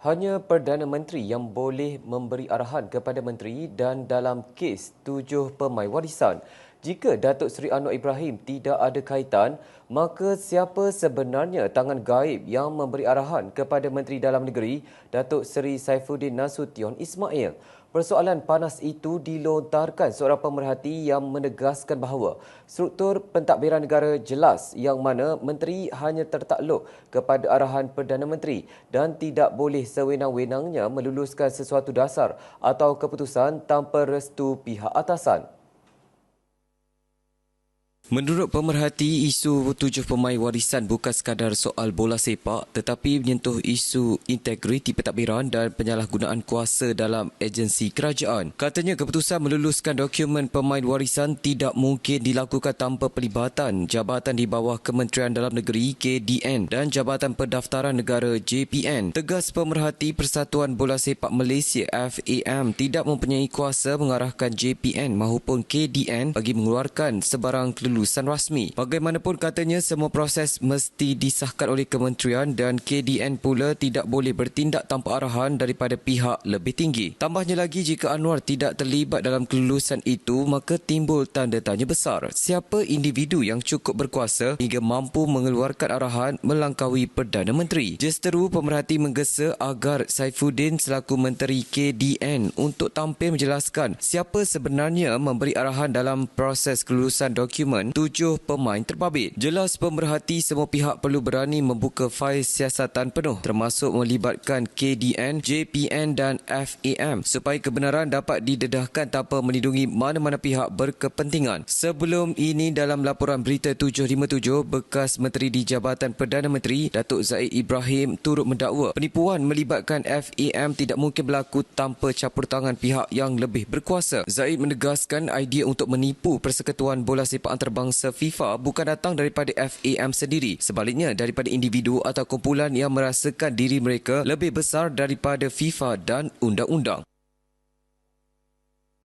Hanya Perdana Menteri yang boleh memberi arahan kepada menteri dan dalam kes tujuh pemain warisan. Jika Datuk Seri Anwar Ibrahim tidak ada kaitan, maka siapa sebenarnya tangan gaib yang memberi arahan kepada Menteri Dalam Negeri Datuk Seri Saifuddin Nasution Ismail? Persoalan panas itu dilontarkan seorang pemerhati yang menegaskan bahawa struktur pentadbiran negara jelas yang mana menteri hanya tertakluk kepada arahan Perdana Menteri dan tidak boleh sewenang-wenangnya meluluskan sesuatu dasar atau keputusan tanpa restu pihak atasan. Menurut pemerhati, isu tujuh pemain warisan bukan sekadar soal bola sepak tetapi menyentuh isu integriti pentadbiran dan penyalahgunaan kuasa dalam agensi kerajaan. Katanya keputusan meluluskan dokumen pemain warisan tidak mungkin dilakukan tanpa pelibatan Jabatan di bawah Kementerian Dalam Negeri KDN dan Jabatan Pendaftaran Negara JPN. Tegas pemerhati Persatuan Bola Sepak Malaysia FAM tidak mempunyai kuasa mengarahkan JPN maupun KDN bagi mengeluarkan sebarang kelulusan kelulusan rasmi. Bagaimanapun katanya semua proses mesti disahkan oleh kementerian dan KDN pula tidak boleh bertindak tanpa arahan daripada pihak lebih tinggi. Tambahnya lagi jika Anwar tidak terlibat dalam kelulusan itu maka timbul tanda tanya besar. Siapa individu yang cukup berkuasa hingga mampu mengeluarkan arahan melangkaui Perdana Menteri? Jesteru pemerhati menggesa agar Saifuddin selaku Menteri KDN untuk tampil menjelaskan siapa sebenarnya memberi arahan dalam proses kelulusan dokumen tujuh pemain terbabit. Jelas pemerhati semua pihak perlu berani membuka fail siasatan penuh termasuk melibatkan KDN, JPN dan FAM supaya kebenaran dapat didedahkan tanpa melindungi mana-mana pihak berkepentingan. Sebelum ini dalam laporan berita 757 bekas Menteri di Jabatan Perdana Menteri Datuk Zaid Ibrahim turut mendakwa penipuan melibatkan FAM tidak mungkin berlaku tanpa campur tangan pihak yang lebih berkuasa. Zaid menegaskan idea untuk menipu Persekutuan Bola Sepak Antarabangsa antarabangsa FIFA bukan datang daripada FAM sendiri. Sebaliknya daripada individu atau kumpulan yang merasakan diri mereka lebih besar daripada FIFA dan undang-undang.